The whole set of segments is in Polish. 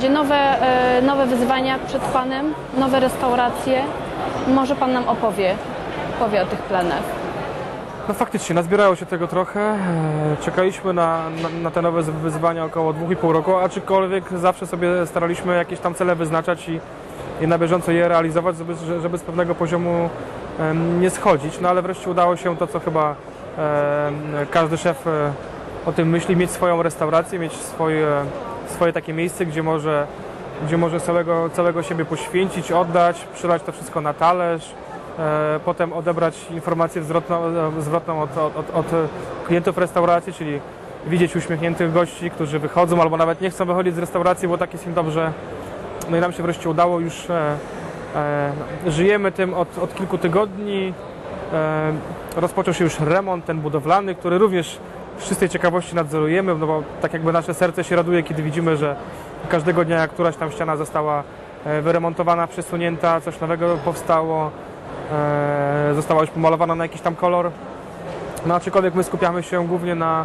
razie nowe, e, nowe wyzwania przed Panem, nowe restauracje. Może Pan nam opowie, powie o tych planach. No faktycznie, nazbierało się tego trochę. E, Czekaliśmy na, na, na te nowe wyzwania około 2,5 roku, aczkolwiek zawsze sobie staraliśmy jakieś tam cele wyznaczać i, i na bieżąco je realizować, żeby, żeby z pewnego poziomu nie schodzić. No ale wreszcie udało się to, co chyba każdy szef e, o tym myśli, mieć swoją restaurację, mieć swoje, swoje takie miejsce, gdzie może, gdzie może całego, całego siebie poświęcić, oddać, przylać to wszystko na talerz, e, potem odebrać informację zwrotną, e, zwrotną od, od, od, od klientów restauracji, czyli widzieć uśmiechniętych gości, którzy wychodzą albo nawet nie chcą wychodzić z restauracji, bo tak jest im dobrze. No i nam się wreszcie udało, już e, e, żyjemy tym od, od kilku tygodni. E, rozpoczął się już remont ten budowlany, który również czystej ciekawości nadzorujemy, no bo tak jakby nasze serce się raduje, kiedy widzimy, że każdego dnia któraś tam ściana została e, wyremontowana, przesunięta, coś nowego powstało, e, została już pomalowana na jakiś tam kolor. No aczkolwiek my skupiamy się głównie na,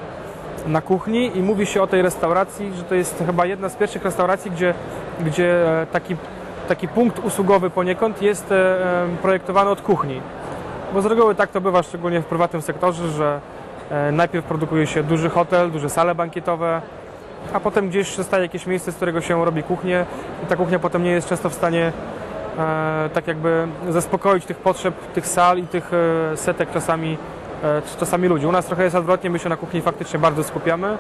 na kuchni i mówi się o tej restauracji, że to jest chyba jedna z pierwszych restauracji, gdzie, gdzie e, taki, taki punkt usługowy poniekąd jest projektowany od kuchni. Bo z reguły tak to bywa, szczególnie w prywatnym sektorze, że najpierw produkuje się duży hotel, duże sale bankietowe, a potem gdzieś zostaje jakieś miejsce, z którego się robi kuchnię i ta kuchnia potem nie jest często w stanie e, tak jakby zaspokoić tych potrzeb tych sal i tych e, setek czasami, e, czasami ludzi. U nas trochę jest odwrotnie, my się na kuchni faktycznie bardzo skupiamy,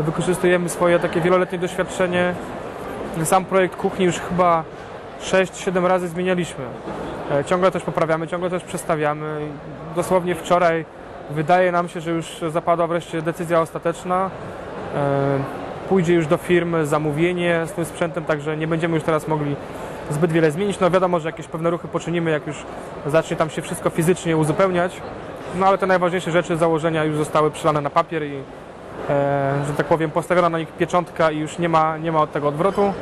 wykorzystujemy swoje takie wieloletnie doświadczenie. Sam projekt kuchni już chyba 6-7 razy zmienialiśmy. E, Ciągle coś poprawiamy, ciągle coś przestawiamy. Dosłownie wczoraj wydaje nam się, że już zapadła wreszcie decyzja ostateczna. E, Pójdzie już do firmy zamówienie z tym sprzętem, także nie będziemy już teraz mogli zbyt wiele zmienić. No wiadomo, że jakieś pewne ruchy poczynimy, jak już zacznie tam się wszystko fizycznie uzupełniać. No ale te najważniejsze rzeczy, założenia już zostały przylane na papier i, e, że tak powiem, postawiona na nich pieczątka i już nie ma, nie ma od tego odwrotu.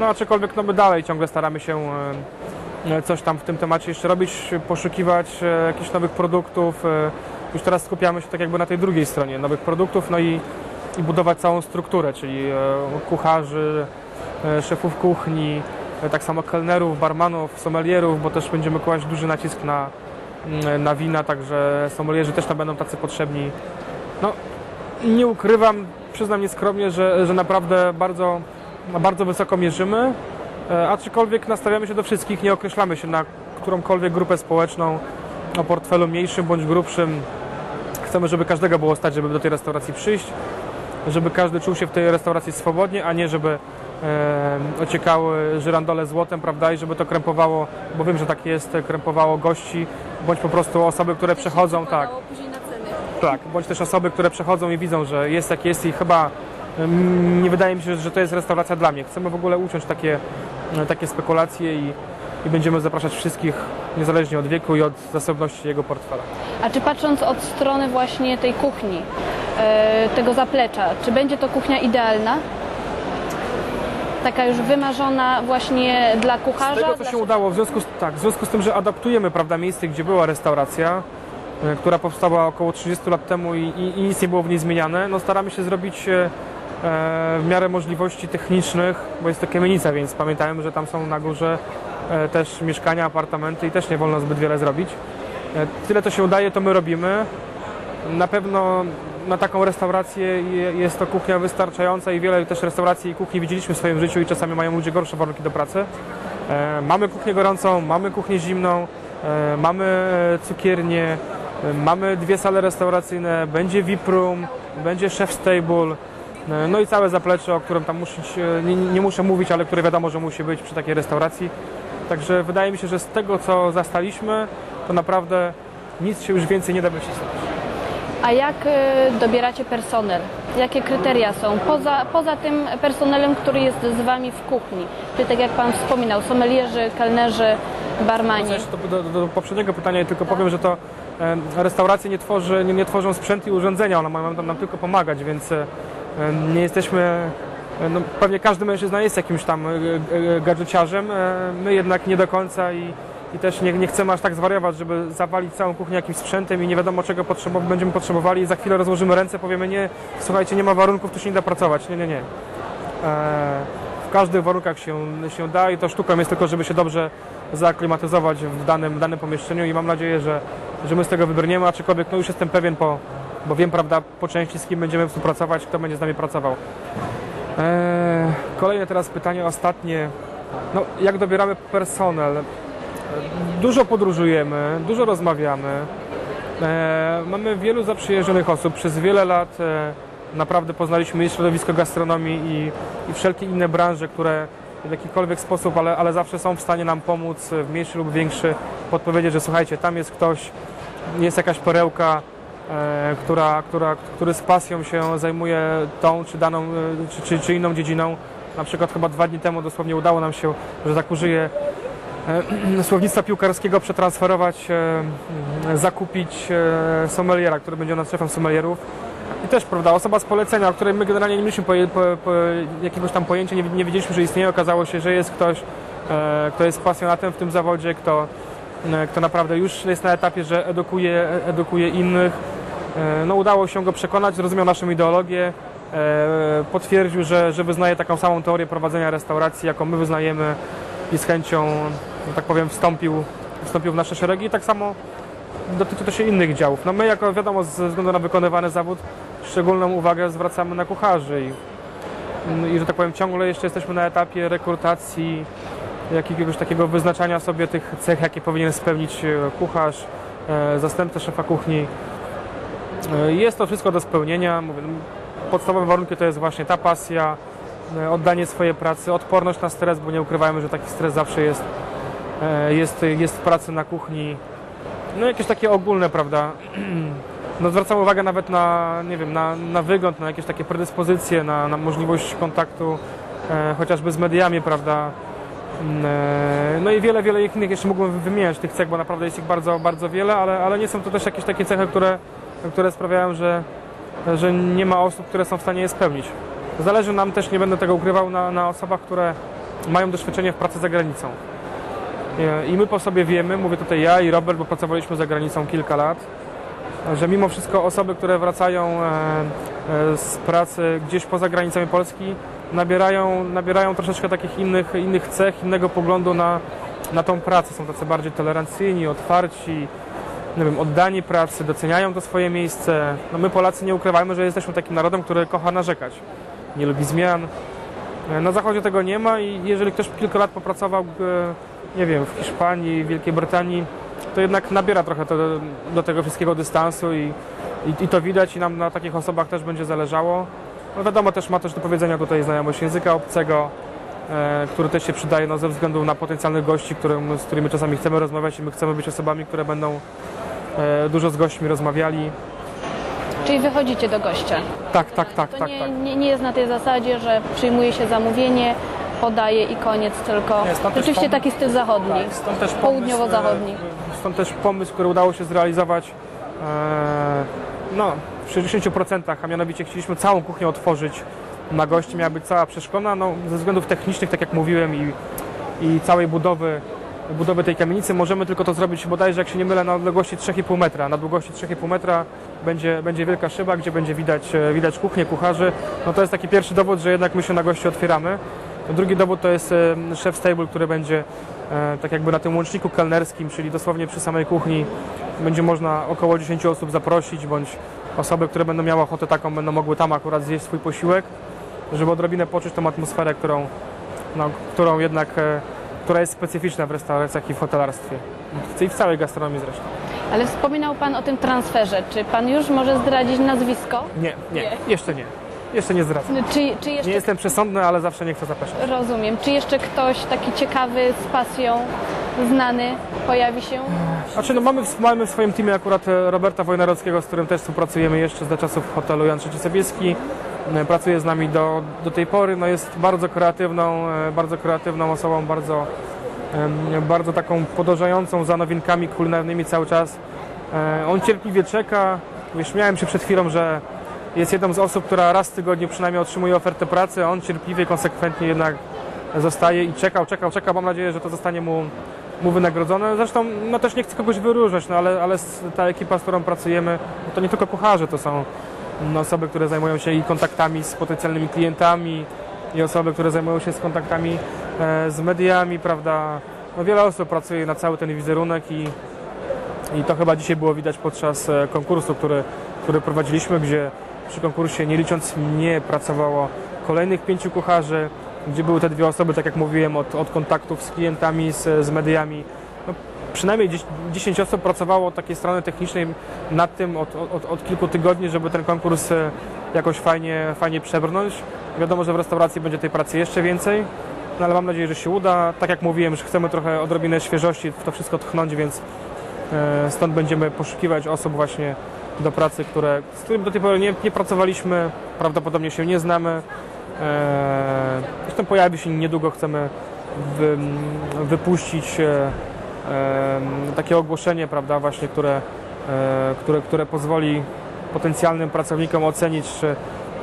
No aczkolwiek no my dalej ciągle staramy się e, e, coś tam w tym temacie jeszcze robić, poszukiwać e, jakichś nowych produktów. Już teraz skupiamy się tak jakby na tej drugiej stronie nowych produktów, no i, i budować całą strukturę, czyli e, kucharzy, e, szefów kuchni, e, tak samo kelnerów, barmanów, sommelierów, bo też będziemy kłaść duży nacisk na, mm, na wina, także sommelierzy też tam będą tacy potrzebni. No, nie ukrywam, przyznam nieskromnie, że, że naprawdę bardzo, bardzo wysoko mierzymy, aczkolwiek nastawiamy się do wszystkich, nie określamy się na którąkolwiek grupę społeczną o portfelu mniejszym bądź grubszym. Chcemy, żeby każdego było stać, żeby do tej restauracji przyjść, żeby każdy czuł się w tej restauracji swobodnie, a nie żeby e, ociekały żyrandole złotem, prawda, i żeby to krępowało, bo wiem, że tak jest, krępowało gości, bądź po prostu osoby, które przechodzą, tak. Tak, bądź też osoby, które przechodzą i widzą, że jest jak jest i chyba nie wydaje mi się, że to jest restauracja dla mnie. Chcemy w ogóle uciąć takie, takie spekulacje i, i będziemy zapraszać wszystkich, niezależnie od wieku i od zasobności jego portfela. A czy patrząc od strony właśnie tej kuchni, e, tego zaplecza, czy będzie to kuchnia idealna? Taka już wymarzona właśnie dla kucharza? Z tego, co dla się udało, w związku, z, tak, w związku z tym, że adaptujemy prawda, miejsce, gdzie była restauracja, e, która powstała około 30 lat temu i, i, i nic nie było w niej zmieniane, no staramy się zrobić e, w miarę możliwości technicznych, bo jest to kamienica, więc pamiętajmy, że tam są na górze e, też mieszkania, apartamenty i też nie wolno zbyt wiele zrobić. E, tyle, co się udaje, to my robimy. Na pewno na taką restaurację je- jest to kuchnia wystarczająca i wiele też restauracji i kuchni widzieliśmy w swoim życiu i czasami mają ludzie gorsze warunki do pracy. E, mamy kuchnię gorącą, mamy kuchnię zimną, e, mamy e, cukiernię, e, mamy dwie sale restauracyjne, będzie VIP room, będzie chef stable, e, no i całe zaplecze, o którym tam musić, nie, nie muszę mówić, ale które wiadomo, że musi być przy takiej restauracji. Także wydaje mi się, że z tego, co zastaliśmy, to naprawdę nic się już więcej nie da wycisnąć. A jak e, dobieracie personel? Jakie kryteria są poza, poza tym personelem, który jest z Wami w kuchni? Czyli tak jak Pan wspominał, sommelierzy, kelnerzy, barmani. Jeszcze do, do, do poprzedniego pytania tylko powiem, że to e, restauracje nie, tworzy, nie, nie tworzą sprzęt i urządzenia, one mają nam, nam tylko pomagać, więc e, nie jesteśmy, e, no, pewnie każdy mężczyzna jest jakimś tam e, e, gadżeciarzem, e, my jednak nie do końca i, i też nie, nie chcemy aż tak zwariować, żeby zawalić całą kuchnię jakimś sprzętem i nie wiadomo czego będziemy potrzebowali i za chwilę rozłożymy ręce, powiemy nie, słuchajcie, nie ma warunków, tu się nie da pracować, nie, nie, nie. E, w każdych warunkach się, się da i to sztuką jest tylko, żeby się dobrze zaaklimatyzować w danym, danym pomieszczeniu i mam nadzieję, że, że my z tego wybrniemy, aczkolwiek no już jestem pewien, po, bo wiem, prawda, po części z kim będziemy współpracować, kto będzie z nami pracował. Eee, kolejne teraz pytanie, ostatnie. No, jak dobieramy personel? Dużo podróżujemy, dużo rozmawiamy. E, mamy wielu zaprzyjaźnionych osób. Przez wiele lat e, naprawdę poznaliśmy i środowisko gastronomii i, i wszelkie inne branże, które w jakikolwiek sposób, ale, ale zawsze są w stanie nam pomóc e, w mniejszy lub większy, podpowiedzieć, że słuchajcie, tam jest ktoś, jest jakaś perełka, która, która, który z pasją się zajmuje tą czy daną, e, czy, czy, czy inną dziedziną. Na przykład chyba dwa dni temu dosłownie udało nam się, że tak użyję e, słownictwa piłkarskiego, przetransferować, e, zakupić e, sommeliera, który będzie nas szefem sommelierów. I też, prawda, osoba z polecenia, o której my generalnie nie mieliśmy po, po, jakiegoś tam pojęcia, nie, nie wiedzieliśmy, że istnieje. Okazało się, że jest ktoś, e, kto jest pasjonatem w tym zawodzie, kto, e, kto naprawdę już jest na etapie, że edukuje, edukuje innych. E, no, udało się go przekonać, zrozumiał naszą ideologię, e, potwierdził, że, że wyznaje taką samą teorię prowadzenia restauracji, jaką my wyznajemy i z chęcią, tak powiem, wstąpił, wstąpił w nasze szeregi. I tak samo dotyczy to się innych działów. No my, jako wiadomo, ze względu na wykonywany zawód, szczególną uwagę zwracamy na kucharzy i, i że tak powiem, ciągle jeszcze jesteśmy na etapie rekrutacji, jakiegoś takiego wyznaczania sobie tych cech, jakie powinien spełnić e, kucharz, zastępca szefa kuchni. E, Jest to wszystko do spełnienia. No, podstawowe warunki to jest właśnie ta pasja, e, oddanie swojej pracy, odporność na stres, bo nie ukrywajmy, że taki stres zawsze jest, e, jest, jest w pracy na kuchni. No jakieś takie ogólne, prawda? No zwracam uwagę nawet na, nie wiem, na, na wygląd, na jakieś takie predyspozycje, na, na możliwość kontaktu e, chociażby z mediami, prawda? Mm, e, No i wiele, wiele innych jeszcze mógłbym wymieniać tych cech, bo naprawdę jest ich bardzo, bardzo wiele, ale, ale nie są to też jakieś takie cechy, które, które sprawiają, że, że nie ma osób, które są w stanie je spełnić. Zależy nam też, nie będę tego ukrywał, na, na osobach, które mają doświadczenie w pracy za granicą. I my po sobie wiemy, mówię tutaj ja i Robert, bo pracowaliśmy za granicą kilka lat, że mimo wszystko osoby, które wracają e, e, z pracy gdzieś poza granicami Polski, nabierają, nabierają troszeczkę takich innych, innych cech, innego poglądu na, na tą pracę. Są tacy bardziej tolerancyjni, otwarci, nie wiem, oddani pracy, doceniają to swoje miejsce. No my Polacy nie ukrywajmy, że jesteśmy takim narodem, który kocha narzekać. Nie lubi zmian. E, Na zachodzie tego nie ma i jeżeli ktoś kilka lat popracował, e, nie wiem, w Hiszpanii, Wielkiej Brytanii, to jednak nabiera trochę to, do tego wszystkiego dystansu i, i, i to widać i nam na takich osobach też będzie zależało. No wiadomo, też ma też do powiedzenia tutaj znajomość języka obcego, który też się przydaje no, ze względu na potencjalnych gości, którym, z którymi czasami chcemy rozmawiać i my chcemy być osobami, które będą e, dużo z gośćmi rozmawiali. Czyli wychodzicie do gościa. Tak, tak, tak, To tak, nie, tak. nie, nie jest na tej zasadzie, że przyjmuje się zamówienie, podaje i koniec, tylko Nie, rzeczywiście pom- taki styl zachodni, Tak, stąd też pomysł, południowo-zachodni. e, Stąd też pomysł, który udało się zrealizować e, no, w 60%, a mianowicie chcieliśmy całą kuchnię otworzyć na gości, miała być cała przeszkolona, no, ze względów technicznych, tak jak mówiłem, i, i całej budowy, budowy tej kamienicy możemy tylko to zrobić bodajże, jak się nie mylę, na odległości 3,5 metra. Na długości 3,5 metra będzie, będzie wielka szyba, gdzie będzie widać, e, widać kuchnię, kucharzy. No to jest taki pierwszy dowód, że jednak my się na gości otwieramy. Drugi dowód to jest chef stable, który będzie e, tak jakby na tym łączniku kelnerskim, czyli dosłownie przy samej kuchni. Będzie można około 10 osób zaprosić, bądź osoby, które będą miały ochotę taką, będą mogły tam akurat zjeść swój posiłek, żeby odrobinę poczuć tą atmosferę, którą, no, którą jednak, e, która jest specyficzna w restauracjach i w hotelarstwie. I w całej gastronomii zresztą. Ale wspominał Pan o tym transferze. Czy Pan już może zdradzić nazwisko? Nie, nie, Nie. jeszcze nie. Jeszcze nie zdradzam. Czy, czy jeszcze Nie jestem przesądny, ale zawsze nie chcę zapraszać. Rozumiem. Czy jeszcze ktoś taki ciekawy, z pasją, znany pojawi się? Znaczy, no mamy, w- mamy w swoim teamie akurat e, Roberta Wojnarowskiego, z którym też współpracujemy jeszcze za czasów hotelu Jan Sobieski. E, Pracuje z nami do, do tej pory. No jest bardzo kreatywną, e, bardzo kreatywną osobą, bardzo, bardzo taką podążającą za nowinkami kulinarnymi cały czas. On cierpliwie czeka. Śmiałem się przed chwilą, że jest jedną z osób, która raz w tygodniu przynajmniej otrzymuje ofertę pracy, on cierpliwie, konsekwentnie jednak zostaje i czekał, czekał, czekał. Mam nadzieję, że to zostanie mu, mu wynagrodzone. Zresztą no też nie chcę kogoś wyróżniać, no ale, ale ta ekipa, z którą pracujemy, no to nie tylko kucharze, to są no, osoby, które zajmują się i kontaktami z potencjalnymi klientami, i osoby, które zajmują się z kontaktami e, z mediami, prawda. No, wiele osób pracuje na cały ten wizerunek i, i to chyba dzisiaj było widać podczas e, konkursu, który, który prowadziliśmy, gdzie przy konkursie nie licząc mnie pracowało kolejnych pięciu kucharzy, gdzie były te dwie osoby, tak jak mówiłem, od, od kontaktów z klientami, z, z mediami. No, przynajmniej 10 10 osób pracowało od takiej strony technicznej nad tym od, od, od kilku tygodni, żeby ten konkurs e, jakoś fajnie, fajnie przebrnąć. Wiadomo, że w restauracji będzie tej pracy jeszcze więcej, no ale mam nadzieję, że się uda. Tak jak mówiłem, że chcemy trochę odrobinę świeżości w to wszystko tchnąć, więc e, stąd będziemy poszukiwać osób właśnie do pracy, które, z którymi do tej pory nie, nie pracowaliśmy, prawdopodobnie się nie znamy. E, Zresztą pojawi się niedługo, chcemy wy, wypuścić e, takie ogłoszenie, prawda, właśnie, które, e, które, które pozwoli potencjalnym pracownikom ocenić, czy,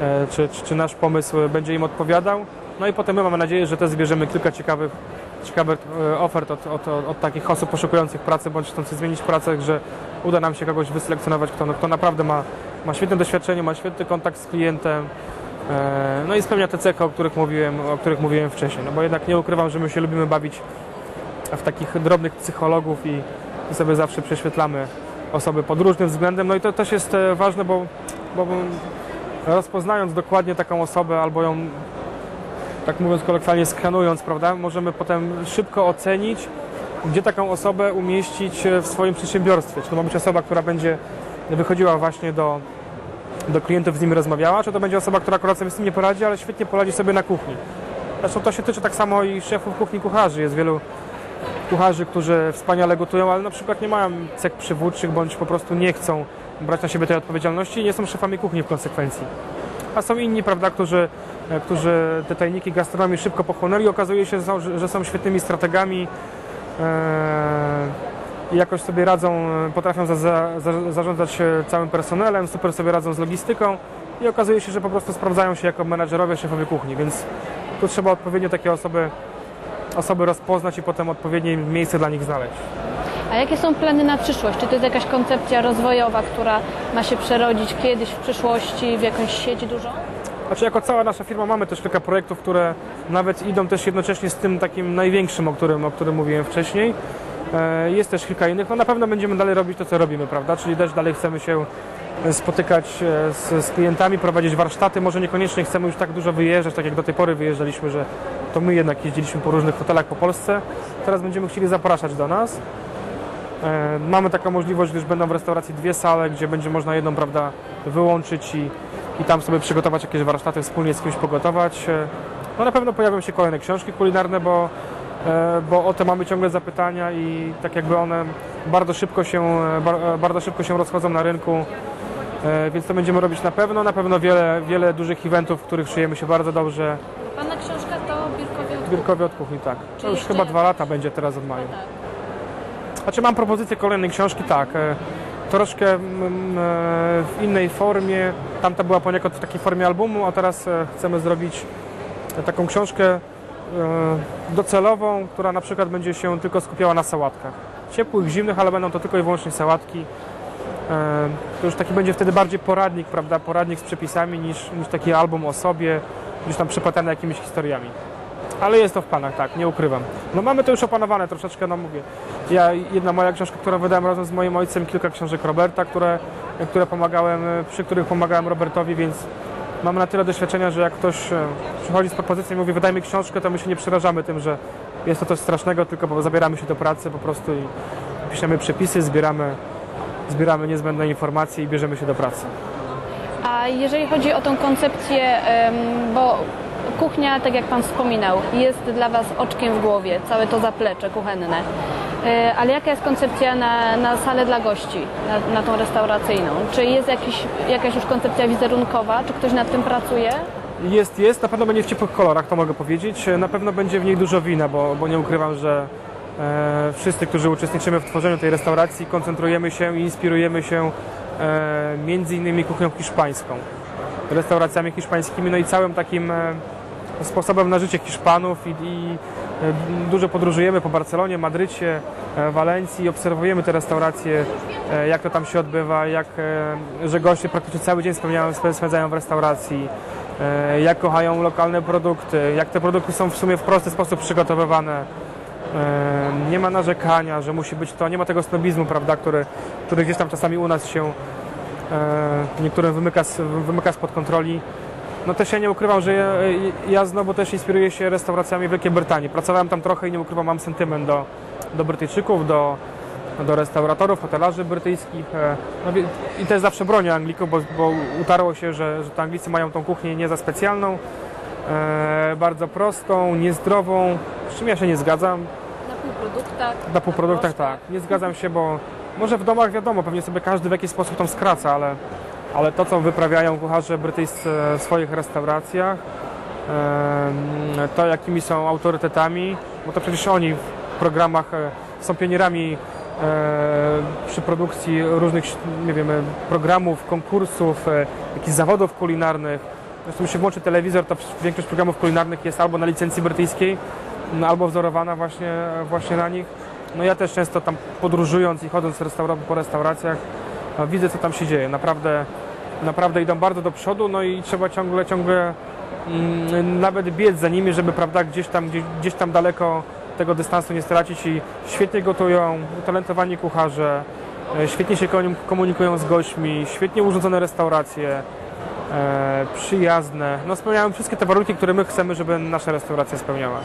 e, czy, czy, czy nasz pomysł będzie im odpowiadał. No i potem my mamy nadzieję, że też zbierzemy kilka ciekawych, ciekawych e, ofert od, od, od, takich osób poszukujących pracy, bądź chcących zmienić pracę, że uda nam się kogoś wyselekcjonować, kto, kto naprawdę ma, ma świetne doświadczenie, ma świetny kontakt z klientem, e, no i spełnia te cechy, o których mówiłem, o których mówiłem wcześniej. No bo jednak nie ukrywam, że my się lubimy bawić w takich drobnych psychologów i, i sobie zawsze prześwietlamy osoby pod różnym względem. No i to też jest e, ważne, bo, bo rozpoznając dokładnie taką osobę albo ją, tak mówiąc kolokwialnie, skanując, prawda, możemy potem szybko ocenić, gdzie taką osobę umieścić e, w swoim przedsiębiorstwie. Czy to ma być osoba, która będzie wychodziła właśnie do, do klientów, z nimi rozmawiała, czy to będzie osoba, która akurat sobie z tym nie poradzi, ale świetnie poradzi sobie na kuchni. Zresztą to się tyczy tak samo i szefów kuchni kucharzy. Jest wielu kucharzy, którzy wspaniale gotują, ale na przykład nie mają cech przywódczych, bądź po prostu nie chcą brać na siebie tej odpowiedzialności i nie są szefami kuchni w konsekwencji. A są inni, prawda, którzy, e, którzy te tajniki gastronomii szybko pochłonęli. Okazuje się, że są, świetnymi strategami e, i jakoś sobie radzą, e, potrafią za, za, za, zarządzać całym personelem, super sobie radzą z logistyką i okazuje się, że po prostu sprawdzają się jako menadżerowie, szefowie kuchni, więc tu trzeba odpowiednio takie osoby osoby rozpoznać i potem odpowiednie miejsce dla nich znaleźć. A jakie są plany na przyszłość? Czy to jest jakaś koncepcja rozwojowa, która ma się przerodzić kiedyś w przyszłości w jakąś sieć dużą? Znaczy jako cała nasza firma mamy też kilka projektów, które nawet idą też jednocześnie z tym takim największym, o którym, o którym mówiłem wcześniej. E, Jest też kilka innych. No na pewno będziemy dalej robić to, co robimy, prawda? Czyli też dalej chcemy się spotykać e, z, z klientami, prowadzić warsztaty. Może niekoniecznie chcemy już tak dużo wyjeżdżać, tak jak do tej pory wyjeżdżaliśmy, że to my jednak jeździliśmy po różnych hotelach po Polsce. Teraz będziemy chcieli zapraszać do nas. E, Mamy taką możliwość, gdyż będą w restauracji dwie sale, gdzie będzie można jedną, prawda, wyłączyć i, i tam sobie przygotować jakieś warsztaty, wspólnie z kimś pogotować. E, No na pewno pojawią się kolejne książki kulinarne, bo, e, bo o te mamy ciągle zapytania i tak jakby one bardzo szybko się, bar- bardzo szybko się rozchodzą na rynku. Więc to będziemy robić na pewno, na pewno wiele, wiele dużych eventów, w których czujemy się bardzo dobrze. Pana książka to Birkowie od Birkowie od kuchni, tak. To już chyba dwa lata będzie teraz od maju. Znaczy mam propozycję kolejnej książki, tak. e, Troszkę mm, e, w innej formie. Tamta była poniekąd w takiej formie albumu, a teraz e, chcemy zrobić taką książkę docelową, która na przykład będzie się tylko skupiała na sałatkach. Ciepłych, zimnych, ale będą to tylko i wyłącznie sałatki. To już taki będzie wtedy bardziej poradnik, prawda? Poradnik z przepisami niż, niż taki album o sobie, gdzieś tam przeplatany jakimiś historiami. Ale jest to w planach, tak, nie ukrywam. No mamy to już opanowane troszeczkę, no mówię. Ja, jedna moja książka, którą wydałem razem z moim ojcem, kilka książek Roberta, które, które pomagałem, przy których pomagałem Robertowi, więc mamy na tyle doświadczenia, że jak ktoś e, przychodzi z propozycją i mówi wydaj mi książkę, to my się nie przerażamy tym, że jest to coś strasznego, tylko zabieramy się do pracy po prostu i piszemy przepisy, zbieramy, zbieramy niezbędne informacje i bierzemy się do pracy. A jeżeli chodzi o tą koncepcję, bo kuchnia, tak jak Pan wspominał, jest dla Was oczkiem w głowie, całe to zaplecze kuchenne. E, Ale jaka jest koncepcja na, na salę dla gości, na, na tą restauracyjną? Czy jest jakiś, jakaś już koncepcja wizerunkowa? Czy ktoś nad tym pracuje? Jest, jest. Na pewno będzie w ciepłych kolorach, to mogę powiedzieć. Na pewno będzie w niej dużo wina, bo, bo nie ukrywam, że e, wszyscy, którzy uczestniczymy w tworzeniu tej restauracji, koncentrujemy się i inspirujemy się e, między innymi kuchnią hiszpańską, restauracjami hiszpańskimi, no i całym takim e, sposobem na życie Hiszpanów i, i e, dużo podróżujemy po Barcelonie, Madrycie, e, Walencji, obserwujemy te restauracje, e, jak to tam się odbywa, jak, że goście praktycznie cały dzień spędzają, w restauracji, jak kochają lokalne produkty, jak te produkty są w sumie w prosty sposób przygotowywane. Nie ma narzekania, że musi być to, nie ma tego snobizmu, prawda, który, który gdzieś tam czasami u nas się niektórym wymyka, wymyka spod kontroli. No też ja nie ukrywam, że ja, ja znowu też inspiruję się restauracjami Wielkiej Brytanii. Pracowałem tam trochę i nie ukrywam, mam sentyment do, do Brytyjczyków, do, do restauratorów, hotelarzy brytyjskich. e, No, I też zawsze bronię Anglików, bo, bo utarło się, że, że to Anglicy mają tą kuchnię nie za specjalną, e, bardzo prostą, niezdrową, z czym ja się nie zgadzam. Na półproduktach. Na półproduktach tak. Nie zgadzam się, bo może w domach wiadomo, pewnie sobie każdy w jakiś sposób tam skraca, ale, ale to, co wyprawiają kucharze brytyjscy w swoich restauracjach, to jakimi są autorytetami, bo to przecież oni w programach e, są pionierami e, przy produkcji różnych, nie wiem, programów, konkursów, e, jakichś zawodów kulinarnych. Zresztą się włączy telewizor, to większość programów kulinarnych jest albo na licencji brytyjskiej, no, albo wzorowana właśnie, właśnie na nich. No ja też często tam podróżując i chodząc po restauracjach no, widzę co tam się dzieje. Naprawdę, naprawdę idą bardzo do przodu, no i trzeba ciągle, ciągle mm, nawet biec za nimi, żeby prawda, gdzieś, tam, gdzieś, gdzieś tam daleko tego dystansu nie stracić i świetnie gotują, utalentowani kucharze, e, świetnie się komu- komunikują z gośćmi, świetnie urządzone restauracje, e, przyjazne. No spełniają wszystkie te warunki, które my chcemy, żeby nasza restauracja spełniała.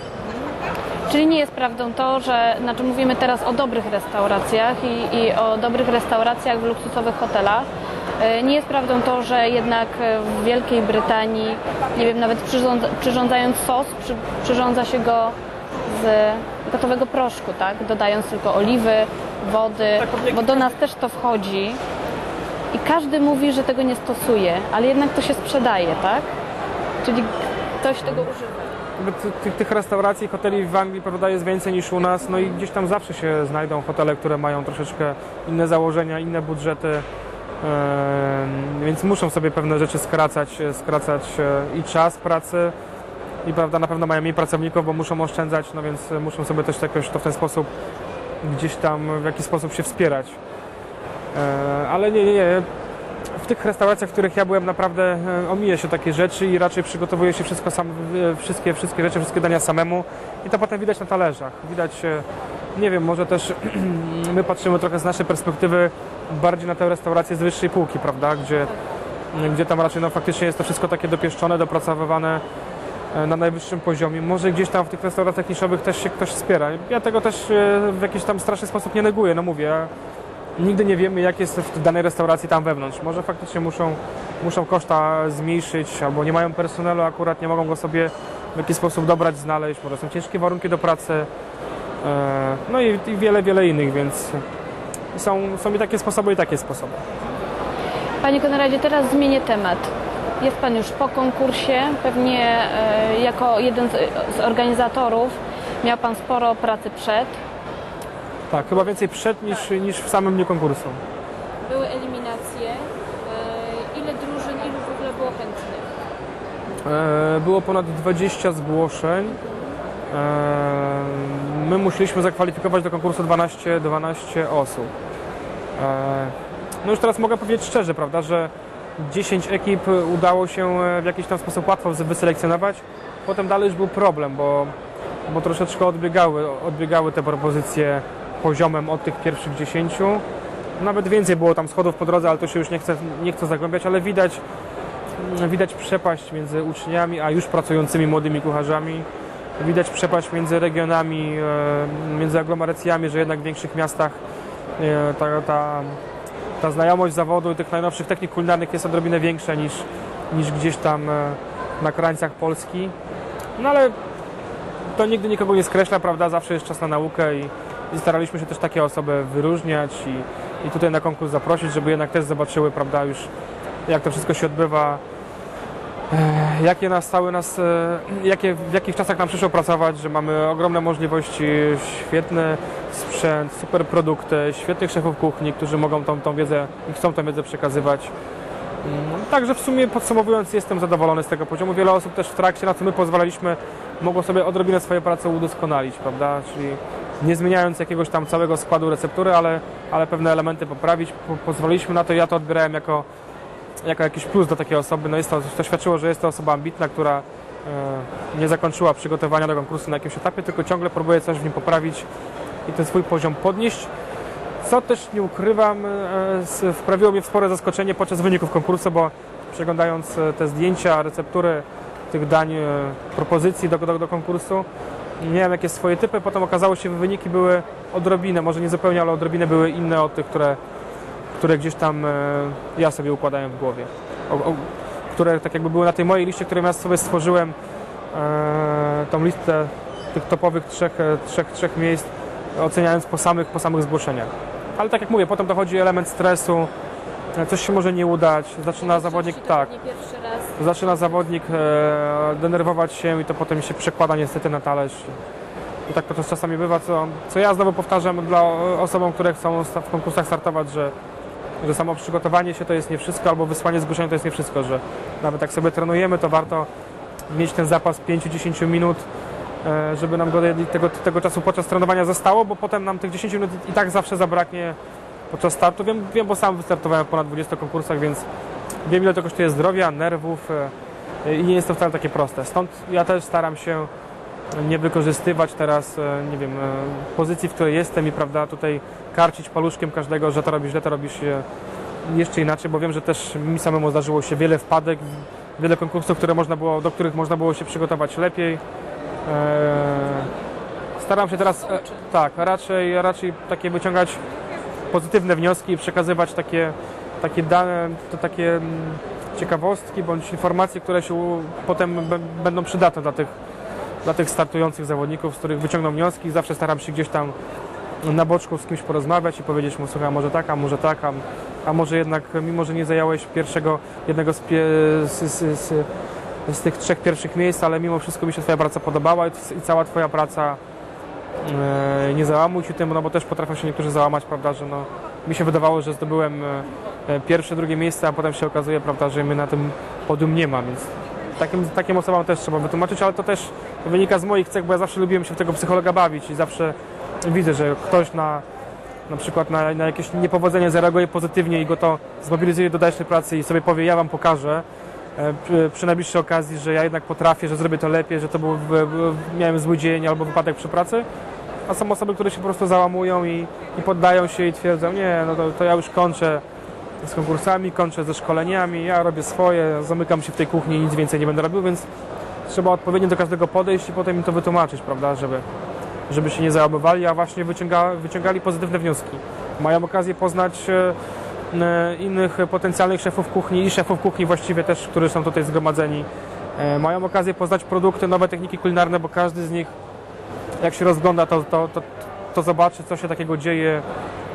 Czyli nie jest prawdą to, że znaczy mówimy teraz o dobrych restauracjach i, i o dobrych restauracjach w luksusowych hotelach. E, Nie jest prawdą to, że jednak e, w Wielkiej Brytanii, nie wiem, nawet przyrządza, przyrządzając sos, przy, przyrządza się go z gotowego proszku, tak? Dodając tylko oliwy, wody, bo do nas też to wchodzi i każdy mówi, że tego nie stosuje, ale jednak to się sprzedaje, tak? Czyli ktoś tego używa. Tych, tych restauracji, hoteli w Anglii prawda, jest więcej niż u nas, no i gdzieś tam zawsze się znajdą hotele, które mają troszeczkę inne założenia, inne budżety, więc muszą sobie pewne rzeczy skracać, e, skracać e, i czas pracy i prawda, na pewno mają mniej pracowników, bo muszą oszczędzać, no więc e, muszą sobie też jakoś to w ten sposób gdzieś tam w jakiś sposób się wspierać. Ale nie, nie, nie. W tych restauracjach, w których ja byłem, naprawdę omija się takie rzeczy i raczej przygotowuje się wszystko sam, wszystkie, wszystkie rzeczy, wszystkie dania samemu i to potem widać na talerzach. Widać, nie wiem, może też my patrzymy trochę z naszej perspektywy bardziej na te restauracje z wyższej półki, prawda, gdzie, gdzie tam raczej no, faktycznie jest to wszystko takie dopieszczone, dopracowywane e, na najwyższym poziomie. Może gdzieś tam w tych restauracjach niszowych też się ktoś wspiera. Ja tego też e, w jakiś tam straszny sposób nie neguję, no mówię. Nigdy nie wiemy, jak jest w danej restauracji tam wewnątrz. Może faktycznie muszą, muszą koszta zmniejszyć, albo nie mają personelu, akurat nie mogą go sobie w jakiś sposób dobrać, znaleźć. Może są ciężkie warunki do pracy. E, No i, i wiele, wiele innych, więc są, są i takie sposoby, i takie sposoby. Panie Konradzie, teraz zmienię temat. Jest Pan już po konkursie, pewnie e, jako jeden z, organizatorów miał Pan sporo pracy przed. Tak, chyba więcej przed niż, niż w samym dniu konkursu. Były eliminacje. E, ile drużyn, ilu w ogóle było chętnych? E, Było ponad 20 zgłoszeń. My musieliśmy zakwalifikować do konkursu 12, 12 osób. No już teraz mogę powiedzieć szczerze, prawda, że 10 ekip udało się e, w jakiś tam sposób łatwo wyselekcjonować. Potem dalej już był problem, bo, bo troszeczkę odbiegały, odbiegały te propozycje poziomem od tych pierwszych 10. Nawet więcej było tam schodów po drodze, ale to się już nie chcę, nie chcę zagłębiać, ale widać, widać przepaść między uczniami, a już pracującymi młodymi kucharzami. Widać przepaść między regionami, e, między aglomeracjami, że jednak w większych miastach e, ta, ta, ta znajomość zawodu i tych najnowszych technik kulinarnych jest odrobinę większa niż, niż gdzieś tam e, na krańcach Polski. No ale to nigdy nikogo nie skreśla, prawda? Zawsze jest czas na naukę i, i staraliśmy się też takie osoby wyróżniać i, i tutaj na konkurs zaprosić, żeby jednak też zobaczyły, prawda, już jak to wszystko się odbywa, jakie nastały nas, e, jakie, w jakich czasach nam przyszło pracować, że mamy ogromne możliwości, świetny sprzęt, super produkty, świetnych szefów kuchni, którzy mogą tą, tą wiedzę i chcą tę wiedzę przekazywać. Mm, Także w sumie podsumowując jestem zadowolony z tego poziomu. Wiele osób też w trakcie, na co my pozwalaliśmy, mogło sobie odrobinę swoje prace udoskonalić, prawda? Czyli nie zmieniając jakiegoś tam całego składu receptury, ale, ale pewne elementy poprawić. Po, pozwoliliśmy na to, ja to odbierałem jako jako jakiś plus do takiej osoby. No jest to, to świadczyło, że jest to osoba ambitna, która e, nie zakończyła przygotowania do konkursu na jakimś etapie, tylko ciągle próbuje coś w nim poprawić i ten swój poziom podnieść. Co też nie ukrywam, e, wprawiło mnie w spore zaskoczenie podczas wyników konkursu, bo przeglądając e, te zdjęcia, receptury tych dań, propozycji do, do, do konkursu, miałem jakieś swoje typy, potem okazało się, że wyniki były odrobinę, może nie zupełnie, ale odrobinę były inne od tych, które, które gdzieś tam e, ja sobie układałem w głowie. O, o, które tak jakby były na tej mojej liście, którą ja sobie stworzyłem, e, tą listę tych topowych trzech, e, trzech, trzech miejsc, oceniając po samych, po samych zgłoszeniach. Ale tak jak mówię, potem dochodzi element stresu, coś się może nie udać, zaczyna zawodnik, tak, zaczyna zawodnik e, denerwować się i to potem się przekłada niestety na talerz. I tak to czasami bywa, co, co ja znowu powtarzam dla osobom, które chcą w konkursach startować, że, że samo przygotowanie się to jest nie wszystko, albo wysłanie zgłoszenia to jest nie wszystko, że nawet jak sobie trenujemy, to warto mieć ten zapas 5-10 minut, e, żeby nam go tego, tego czasu podczas trenowania zostało, bo potem nam tych 10 minut i tak zawsze zabraknie podczas startu. Wiem, wiem bo sam wystartowałem w ponad 20 konkursach, więc wiem ile to kosztuje zdrowia, nerwów e, i nie jest to wcale takie proste. Stąd ja też staram się nie wykorzystywać teraz, e, nie wiem, e, pozycji, w której jestem i prawda, tutaj karcić paluszkiem każdego, że to robisz źle, to robisz e, jeszcze inaczej, bo wiem, że też mi samemu zdarzyło się wiele wpadek, wiele konkursów, które można było, do których można było się przygotować lepiej. Staram się teraz, tak, raczej, raczej takie wyciągać pozytywne wnioski i przekazywać takie, takie dane, to takie mm, ciekawostki bądź informacje, które się potem będą przydatne dla tych, dla tych startujących zawodników, z których wyciągną wnioski. Zawsze staram się gdzieś tam na boczku z kimś porozmawiać i powiedzieć mu, słuchaj, może tak, a może tak, a, może jednak, mimo że nie zająłeś pierwszego, jednego z, z, z, z tych trzech pierwszych miejsc, ale mimo wszystko mi się Twoja praca podobała i, i cała Twoja praca e, nie załamuj się tym, no bo też potrafią się niektórzy załamać, prawda, że no, mi się wydawało, że zdobyłem e, e, pierwsze, drugie miejsce, a potem się okazuje, prawda, że mnie na tym podium nie ma, więc takim, takim osobom też trzeba wytłumaczyć, ale to też wynika z moich cech, bo ja zawsze lubiłem się w tego psychologa bawić i zawsze widzę, że ktoś na na przykład na, na jakieś niepowodzenie zareaguje pozytywnie i go to zmobilizuje do dalszej pracy i sobie powie, ja wam pokażę. E, przy, przy najbliższej okazji, że ja jednak potrafię, że zrobię to lepiej, że to był, miałem zły dzień albo wypadek przy pracy, a są osoby, które się po prostu załamują i, i poddają się i twierdzą, nie, no to, to ja już kończę z konkursami, kończę ze szkoleniami, ja robię swoje, zamykam się w tej kuchni i nic więcej nie będę robił, więc trzeba odpowiednio do każdego podejść i potem im to wytłumaczyć, prawda, żeby, żeby się nie załamywali, a właśnie wyciąga, wyciągali pozytywne wnioski. Mają okazję poznać e, e, innych potencjalnych szefów kuchni i szefów kuchni właściwie też, którzy są tutaj zgromadzeni. E, Mają okazję poznać produkty, nowe techniki kulinarne, bo każdy z nich, jak się rozgląda, to, to, to, to zobaczy, co się takiego dzieje,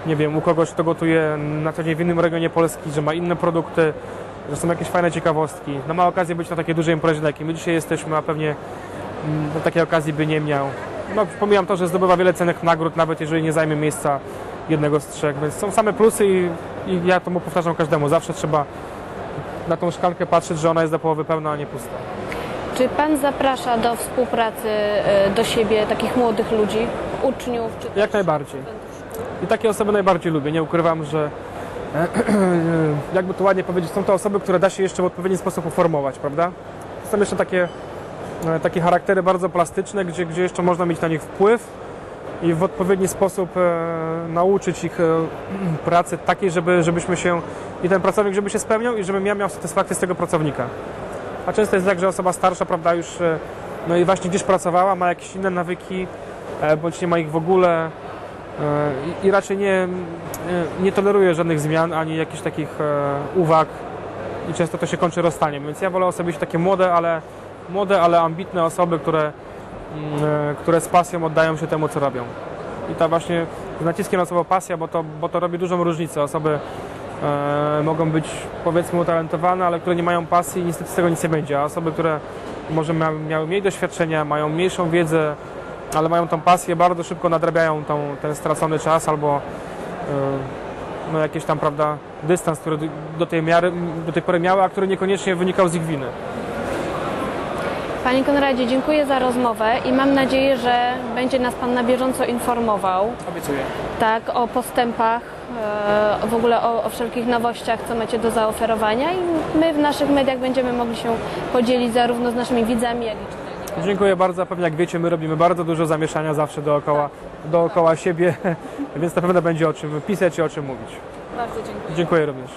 nie wiem, u kogoś, kto gotuje na co dzień w innym regionie Polski, że ma inne produkty, że są jakieś fajne ciekawostki. No ma okazję być na takiej dużej imprezie, na jakiej my dzisiaj jesteśmy, a pewnie mm, takiej okazji by nie miał. No, pomijam to, że zdobywa wiele cennych nagród, nawet jeżeli nie zajmie miejsca jednego z trzech, więc są same plusy i, i ja to mu powtarzam każdemu. Zawsze trzeba na tą szklankę patrzeć, że ona jest do połowy pełna, a nie pusta. Czy Pan zaprasza do współpracy e, do siebie takich młodych ludzi, uczniów? Czy Jak najbardziej. I takie osoby najbardziej lubię. Nie ukrywam, że jakby to ładnie powiedzieć, są to osoby, które da się jeszcze w odpowiedni sposób uformować, prawda? Są jeszcze takie, e, takie charaktery bardzo plastyczne, gdzie, gdzie jeszcze można mieć na nich wpływ i w odpowiedni sposób e, nauczyć ich pracy takiej, żeby, żebyśmy się i ten pracownik, żeby się spełniał i żebym ja miał satysfakcję z tego pracownika. A często jest tak, że osoba starsza, prawda, już e, no i właśnie gdzieś pracowała, ma jakieś inne nawyki, e, bądź nie ma ich w ogóle, E, i, raczej nie, nie toleruję żadnych zmian ani jakichś takich uwag i często to się kończy rozstaniem, więc ja wolę osobiście takie młode, ale młode, ale ambitne osoby, które, mm, które z pasją oddają się temu, co robią. I ta właśnie z naciskiem na słowo pasja, bo to, bo to robi dużą różnicę. Osoby e, mogą być powiedzmy utalentowane, ale które nie mają pasji i niestety z tego nic nie będzie. A osoby, które może miały, mniej doświadczenia, mają mniejszą wiedzę, ale mają tą pasję, bardzo szybko nadrabiają tą, ten stracony czas albo y, no, jakiś tam, prawda, dystans, który do tej, miary, do tej pory miały, a który niekoniecznie wynikał z ich winy. Panie Konradzie, dziękuję za rozmowę i mam nadzieję, że będzie nas Pan na bieżąco informował Obiecuję. tak, o postępach, e, w ogóle o, o wszelkich nowościach, co macie do zaoferowania i my w naszych mediach będziemy mogli się podzielić zarówno z naszymi widzami, jak i czytelnikami. Dziękuję bardzo. Pewnie jak wiecie, my robimy bardzo dużo zamieszania zawsze dookoła, dookoła siebie, więc na pewno będzie o czym pisać i o czym mówić. Bardzo dziękuję. Dziękuję również.